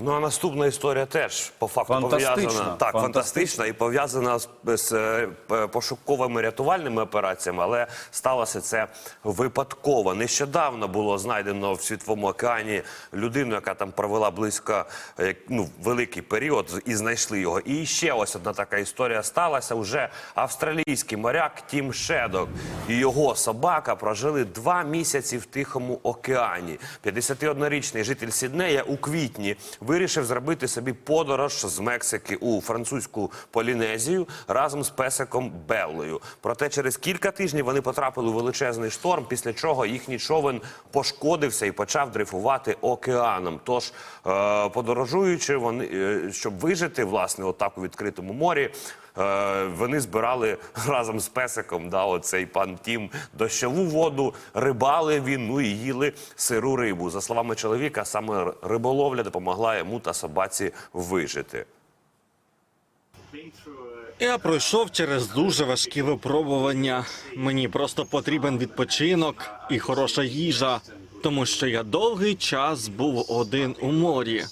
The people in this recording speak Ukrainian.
Ну а наступна історія теж по факту пов'язана так, Фантастична. і пов'язана з, з е, пошуковими рятувальними операціями, але сталося це випадково. Нещодавно було знайдено в світовому океані людину, яка там провела близько е, ну, великий період, і знайшли його. І ще ось одна така історія сталася. Уже австралійський моряк Тім Шедок і його собака прожили два місяці в Тихому океані. 51-річний житель Сіднея у квітні вирішив зробити собі подорож з Мексики у французьку Полінезію разом з песиком Беллою. Проте через кілька тижнів вони потрапили у величезний шторм, після чого їхній човен пошкодився і почав дрейфувати океаном. Тож, е, подорожуючи, вони е, щоб вижити власне отак у відкритому морі. Е, Вони збирали разом з песиком, да, оцей пан Тім, дощову воду, рибали він, ну і їли сиру рибу. За словами чоловіка, саме риболовля допомогла йому та собаці вижити. Я пройшов через дуже важкі випробування. Мені просто потрібен відпочинок і хороша їжа, тому що я довгий час був один у морі.